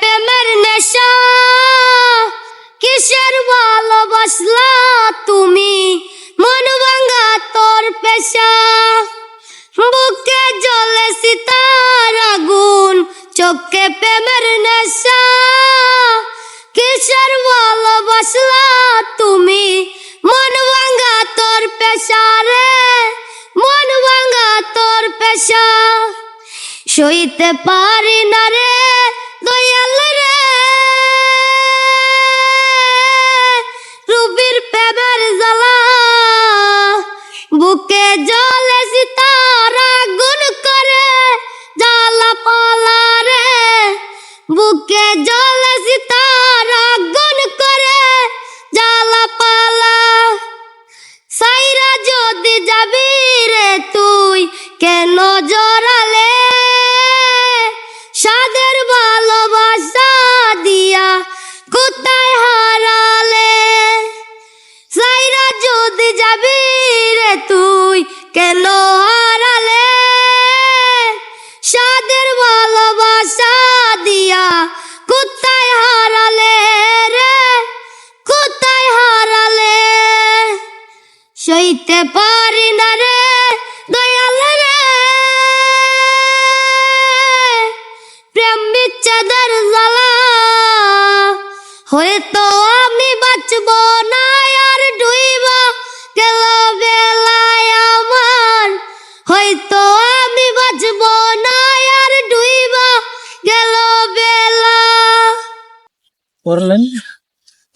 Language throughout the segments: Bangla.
প্রেমের নেশা, কিসের ভালোবাসলা তুমি? মন ভাঙা তোর পেশা। বুকে জলে সিতার আগুন, চোখে প্রেমের নেশা। কিসের ভালোবাসলা তুমি? মন ভাঙা তোর পেশা রে, মন ভাঙা তোর পেশা। সইতে পারি না রে হয়তো আমি বাঁচব না আর ডুইবা গেল বেলায় আমার। হয়তো আমি বাঁচব না আর ডুইবা গেল বেলা।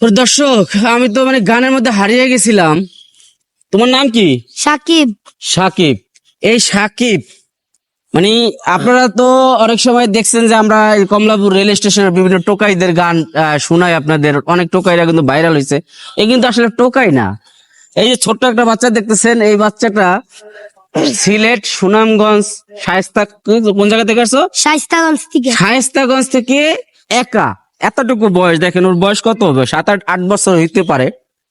ওর দর্শক আমি তো মানে গানের মধ্যে হারিয়ে গেছিলাম। তোমার নাম কি? সাকিব। সাকিব। এই সাকিব মানে আপনারা তো অনেক সময় দেখছেন যে আমরা এই কমলাপুর রেল স্টেশনের বিভিন্ন টোকাইদের গান আহ, শোনাই আপনাদের। অনেক টোকাইরা কিন্তু ভাইরাল হয়েছে এই কিন্তু আসলে টোকাই না। এই যে ছোট্ট একটা বাচ্চা দেখতেছেন এই বাচ্চাটা সিলেট সুনামগঞ্জ শায়স্তা কোন জায়গা থেকে আসছো? শাইস্তাগঞ্জ থেকে। শায়েস্তাগঞ্জ থেকে একা। এতটুকু বয়স দেখেন ওর বয়স কত হবে? সাত আট আট বছর হইতে পারে।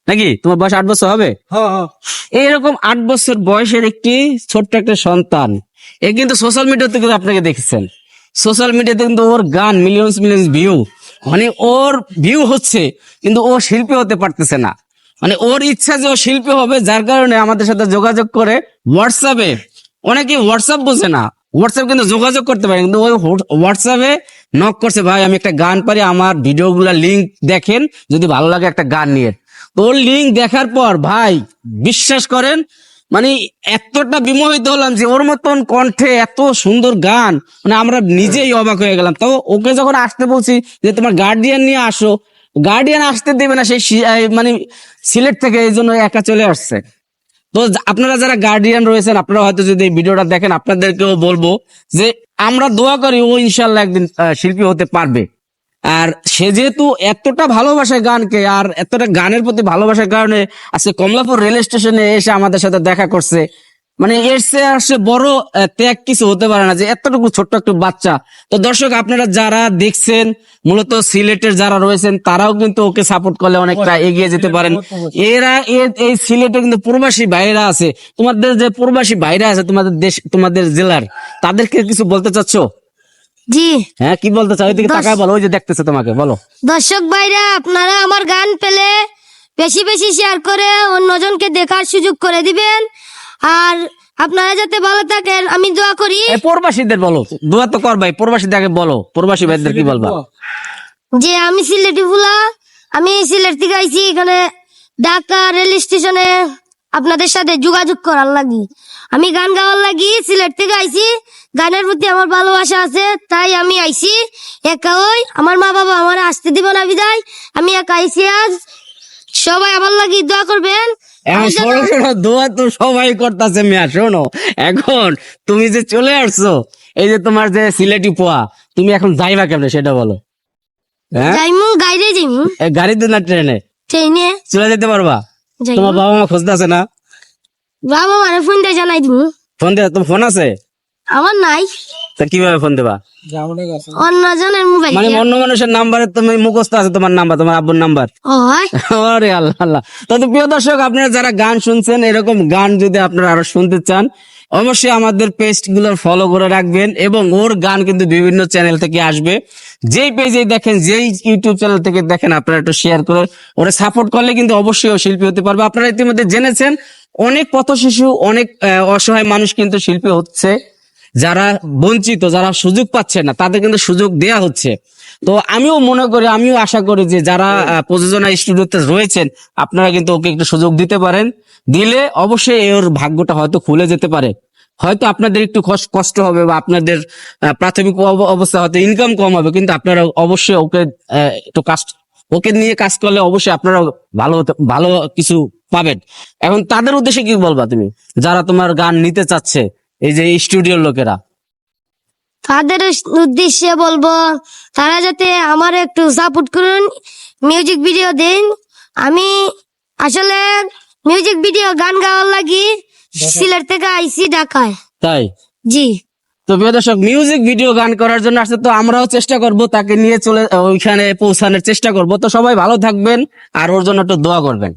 নাকি? তোমার বয়স আট বছর হবে? এইরকম আট বছর বয়সের একটি ছোট্ট একটা সন্তান। এ কিন্তু সোশ্যাল মিডিয়াতে কিন্তু আপনাকে দেখেছেন। সোশ্যাল মিডিয়াতে কিন্তু ওর গান মিলিয়ন্স মিলিয়ন্স ভিউ মানে ওর ভিউ হচ্ছে, কিন্তু ও শিল্পী হতে পারতেছে না। মানে ওর ইচ্ছা যে ও শিল্পী হবে, যার কারণে আমাদের সাথে যোগাযোগ করে হোয়াটসঅ্যাপে অনেকে হোয়াটসঅ্যাপ বোঝে না। হোয়াটসঅ্যাপ কিন্তু যোগাযোগ করতে পারে, কিন্তু ওই হোয়াটসঅ্যাপে নক করছে, ভাই, আমি একটা গান পারি, আমার ভিডিওগুলা লিঙ্ক দেখেন, যদি ভালো লাগে একটা গান নিয়ে। তো ওর লিঙ্ক দেখার পর, ভাই, বিশ্বাস করেন মানে এতটা বিমোহিত হলাম যে ওর মতন কণ্ঠে এত সুন্দর গান মানে আমরা নিজেই অবাক হয়ে গেলাম। তো ওকে যখন আসতে বলছি যে, তোমার গার্ডিয়ান নিয়ে আসো। গার্ডিয়ান আসতে দেবে না, সেই মানে সিলেট থেকে এই জন্য একা চলে আসছে। তো আপনারা যারা গার্ডিয়ান রয়েছেন, আপনারা হয়তো যদি এই ভিডিওটা দেখেন, আপনাদেরকেও বলব যে, আমরা দোয়া করি ও ইনশাল্লাহ একদিন শিল্পী হতে পারবে। আর সে যেহেতু এতটা ভালোবাসে গানকে আর এতটা গানের প্রতি ভালোবাসার কারণে আজকে কমলাপুর রেল স্টেশনে এসে আমাদের সাথে দেখা করছে মানে এর সে সে বড় ত্যাগ কিছু হতে পারে না যে এতটুকু ছোট্ট একটু বাচ্চা। তো দর্শক আপনারা যারা দেখছেন মূলত সিলেটের যারা রয়েছেন তারাও কিন্তু ওকে সাপোর্ট করলে অনেকটা এগিয়ে যেতে পারেন। এরা এই সিলেটে কিন্তু প্রবাসী ভাইরা আছে। তোমাদের যে প্রবাসী ভাইরা আছে তোমাদের দেশ তোমাদের জেলার তাদেরকে কিছু বলতে চাচ্ছ? জি। হ্যাঁ কি বলতে চাও? ওইদিকে তাকায় বলো ওই যে দেখতেছে তোমাকে বলো। দর্শক ভাইরা আপনারা আমার গান পেলে বেশি বেশি শেয়ার করে অন্যজনকে দেখার সুযোগ করে দিবেন। আর আপনারা যাতে ভালো থাকেন আমি দোয়া করি। এই প্রবাসীদের বলো দোয়া তো করবাই প্রবাসীদের আগে বলো প্রবাসী ভাইদের কি বলবা? যে আমি সিলেটি ফুলা আমি সিলেট থেকে আইছি এখানে ঢাকা রেল স্টেশনে আপনাদের সাথে যোগাযোগ করার লাগি। আমি গান গাওয়ার লাগি সিলেট থেকে আইছি। গানের প্রতি আমার ভালোবাসা আছে তাই আমি আইছি। একা ওই আমার মা বাবা আমার আসতে দিব না বিদায়। আমি একা আইছি আজ। সবাই আমার লাগি দোয়া করবেন। দোয়া তো সবাই করতেছে মিয়া শোনো। এখন তুমি যে চলে আসছো এই যে তোমার যে সিলেটি পোয়া তুমি এখন যাইবা কেমনে সেটা বলো। হ্যাঁ? যাইমু গাইরে যাইমু। গাড়িতে না ট্রেনে? ট্রেনে। চলে যেতে পারবা? তোমার বাবা মা খুঁজতেছে না? বাবা মানে ফোন দিয়ে জানাই দিব। ফোন দিয়ে তোমার ফোন আছে? আমার নাই। তা কীভাবে ফোন দেবা? মোবাইল মানে অন্য মানুষের নাম্বারে তুমি মুখস্থ আছে তোমার নাম্বার তোমার আব্বুর নাম্বার আরে আল্লাহ আল্লাহ। তো প্রিয় দর্শক আপনারা যারা গান শুনছেন এরকম গান যদি আপনারা আরও শুনতে চান অবশ্যই আমাদের পেজগুলো ফলো করে রাখবেন এবং ওর গান কিন্তু বিভিন্ন চ্যানেল থেকে আসবে। যেই পেজে দেখেন যেই ইউটিউব চ্যানেল থেকে দেখেন আপনারা একটু শেয়ার করে ওরা সাপোর্ট করলে কিন্তু অবশ্যই ও শিল্পী হতে পারবে। আপনারা ইতিমধ্যে জেনেছেন অনেক পথ শিশু অনেক অসহায় মানুষ কিন্তু শিল্পী হচ্ছে। যারা বঞ্চিত, যারা সুযোগ পাচ্ছে না, তাদের কিন্তু সুযোগ দেয়া হচ্ছে। তো আমিও মনে করি, আমিও আশা করি যে যারা প্রযোজনা স্টুডিওতে রয়েছেন, আপনারা কিন্তু ওকে একটু সুযোগ দিতে পারেন। দিলে অবশ্যই ওর ভাগ্যটা হয়তো খুলে যেতে পারে। হয়তো আপনাদের একটু কষ্ট হবে বা আপনাদের প্রাথমিক অবস্থা হয়তো ইনকাম কম হবে, কিন্তু আপনারা অবশ্যই ওকে একটু কাজ, ওকে নিয়ে কাজ করলে অবশ্যই আপনারা ভালো ভালো কিছু পাবেন। এখন তাদের উদ্দেশ্যে কি বলবা তুমি? যারা তোমার গান নিতে চাচ্ছে এই যে স্টুডিওর লোকেরা। তাদের উদ্দেশ্যে বলব তারা যাতে আমার একটু সাপোর্ট করুন মিউজিক ভিডিও দিন। আমি আসলে মিউজিক ভিডিও গান গাওয়ার লাগি সিলেট থেকে আইসি ঢাকায়। তাই? জি। তো প্রিয় দর্শক মিউজিক ভিডিও গান করার জন্য আসছে তো আমরাও চেষ্টা করব তাকে নিয়ে চলে ওইখানে পৌঁছানোর চেষ্টা করব। তো সবাই ভালো থাকবেন আর ওর জন্য একটু দোয়া করবেন।